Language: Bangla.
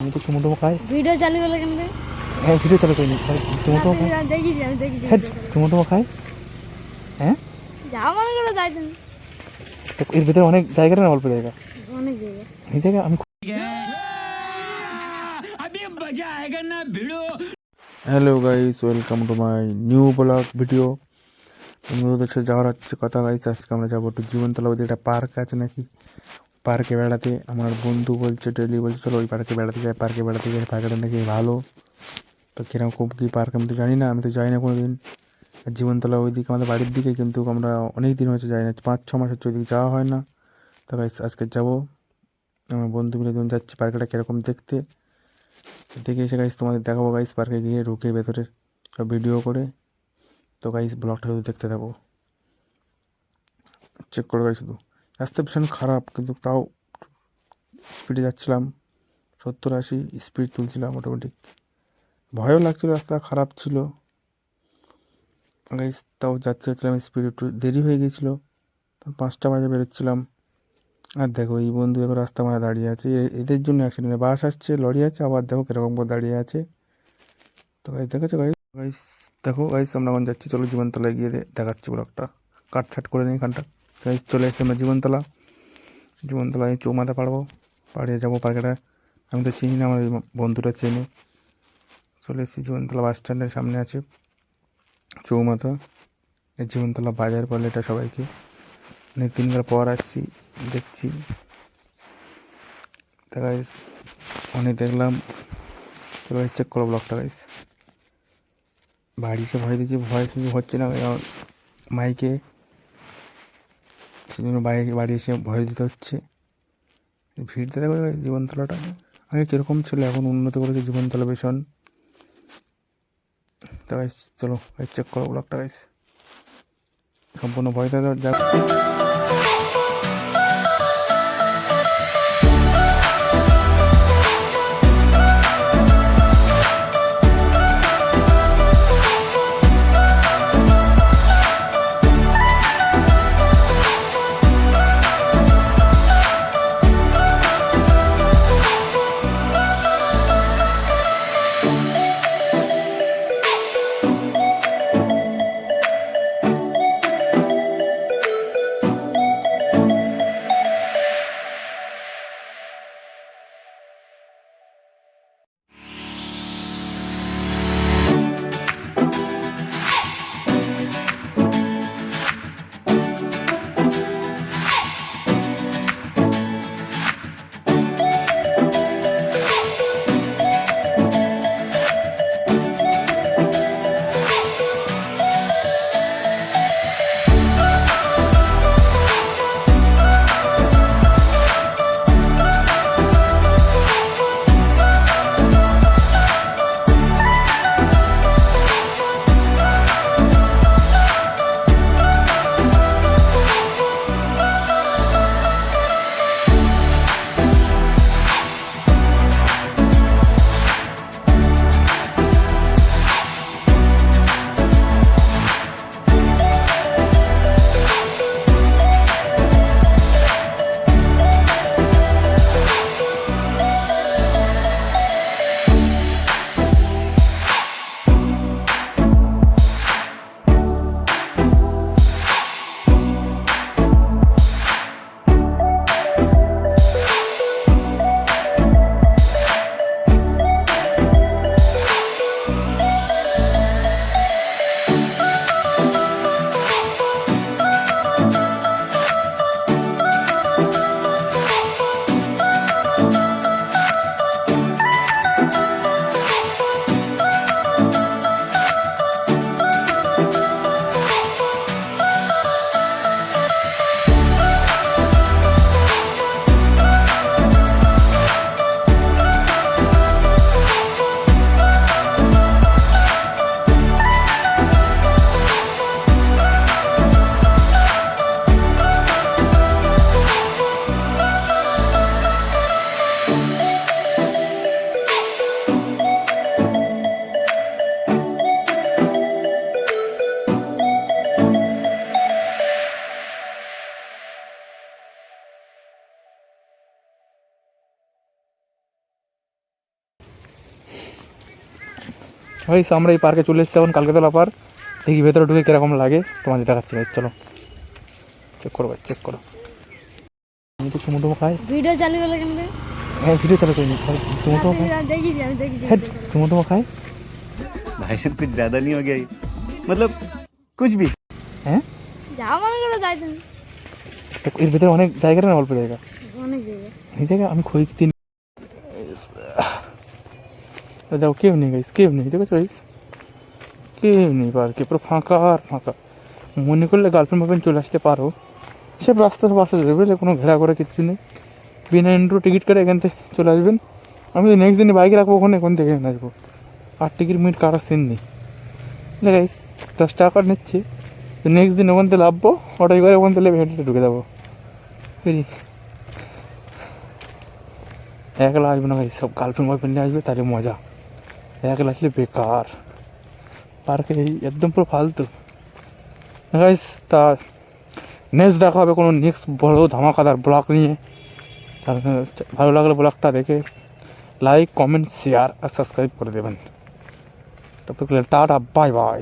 আমি তো টমেটো খাই ভিডিও চালু হলো কেন হ্যাঁ ভিডিও চালু করিনি। আমি খাই দেখিছি আমি দেখেছি হ্যাঁ টমেটো খাই হ্যাঁ? যাও মনে করে তো এর ভিতরে অনেক জায়গা না অল্প জায়গা? অনেক জায়গা। এই জায়গা আমি hello guys welcome to my new vlog video বন্ধুদের সাথে যাওয়ার হচ্ছে কথা গাইস আজকে আমরা যাব একটু জীবনতলা ওদের একটা পার্ক আছে নাকি? পার্কে বেড়াতে, আমার বন্ধু বলছে, ডেলি বলছে, চলো ওই পার্কে বেড়াতে যাই, পার্কে বেড়াতে যাই পার্কটা নাকি ভালো। তো কীরকম কী পার্ক আমি তো জানি না, আমি তো যাই না কোনো দিন জীবনতলা ওইদিকে আমাদের বাড়ির দিকে, কিন্তু আমরা অনেক দিন হচ্ছে যাই না, পাঁচ, ছ মাস হচ্ছে ওইদিকে যাওয়া হয় না। তো আজকে যাব। আমার বন্ধু মিলে যখন যাচ্ছি পার্কটা কীরকম দেখতে। দেখে এসে গাইস তোমাদের দেখাবো গাইস পার্কে গিয়ে ঢুকে ভেতরে সব ভিডিও করে। তো গাইস ব্লগটা শুধু দেখতে থাকো। চেক করে গাইস শুধু। রাস্তা ভীষণ খারাপ কিন্তু তাও স্পিডে যাচ্ছিলাম। সত্তর আশি স্পিড তুলছিলাম অটোমেটিক ভয়ও লাগছিল, রাস্তা খারাপ ছিল। গাইস তাও যাচ্ছে যাচ্ছিলাম স্পিড একটু দেরি হয়ে গিয়েছিল। পাঁচটা বাজে বেরোচ্ছিলাম। আর দেখো, এই বন্ধু দেখো রাস্তা মাঝে দাঁড়িয়ে আছে। এদের জন্য অ্যাক্সিডেন্ট বাস আসছে, লরি আছে, আবার দেখো কীরকম করে দাঁড়িয়ে আছে। তো গাইস দেখেছ গাইস গাইস দেখো গাইস আমরা এখন যাচ্ছি, চলো জীবনতলায় গিয়ে দেখাচ্ছি ব্লগটা কাট ছাট করে নিই এখানটা গাইস, চলে এসেছি আমরা জীবনতলা। জীবনতলায় চৌমাথা পারব পাড়িয়ে যাব পার্কেটা। আমি তো চিনি না আমার বন্ধুটা চেনে। চলে এসেছি জীবনতলা বাস স্ট্যান্ডের সামনে আছে চৌমাথা। এই জীবনতলা বাজার বলে এটা সবাইকে। মানে তিনবার পর আসছি, দেখছি। তা গাইস অনেক দেখলাম। চলো গাইস চেক করো ব্লগটা গাইস। বাড়ি এসে ভয় দিয়েছি ভয় শুধু হচ্ছে না। মাইকে সেই জন্য বাইরে বাড়ি এসে ভয় দিতে হচ্ছে। দেখো guys, জীবনতলাটা। আগে কীরকম ছিল এখন উন্নত করেছে জীবনতলা ভীষণ। তা চলো চেক করো ব্লগটা গাইস সম্পূর্ণ ভয় দেওয়া যাক। ভাইস আমরা এই পার্কে চলে এসেছি এখন কালকাতলা পার্ক দেখি ভেতরে ঢুকে কীরকম লাগে। তোমাদের দেখাচ্ছি ভাই চলো। চেক করো ভাই চেক করো। আমি তো চুমুটো খাই। ভিডিও চালু কেন হ্যাঁ ভিডিও চালু করিনি খাই। হ্যাঁ চুমুটো খাই। ভাই সব কিছু জ্যাদা নিয়ে গিয়ে মতলব কুছ ভি হ্যাঁ? যাও যাই তুমি। এর ভিতরে অনেক জায়গা না অল্প জায়গা? অনেক জায়গা। এই জায়গা? আমি খই তিন যাও কেউ নেই গাইস কেউ নেই, দেখেছ গাইস কেউ নেই পার্কে পুরো ফাঁকা আর ফাঁকা। মনে করলে গার্লফ্রেন্ড ফার্লফ্রেন্ড চলে আসতে পারো। সব রাস্তার পাশে যাবে বুঝলে কোনো ঘেরা করে কিছু নেই। বিনা এন্ট্রো টিকিট করে এখান থেকে চলে আসবেন। আমি তো নেক্সট দিনে বাইক রাখব ওখানে এখান থেকে আসব। আর টিকিট মিনিট কাটার সিন নেই। গাইস দশ টাকা নিচ্ছি। তো নেক্সট দিন ওখান থেকে লাভবো, অটোয় করে ওখান থেকে হেঁটে ঢুকে যাব। বুঝলি? একলা আসবে না ভাই সব গার্লফ্রেন্ড বয়ফ্রেন্ড নিয়ে আসবে, তাহলে মজা। একলা লাগলে বেকার পার্কে একদম পুরো ফালতু গাইস তা নেক্সট দেখা হবে কোনো নেক্সট বড় ধামাকাদার ব্লগ নিয়ে ভালো লাগলে ব্লগটা দেখে লাইক কমেন্ট শেয়ার আর সাবস্ক্রাইব করে দেবেন তারপর টাটা বাই বাই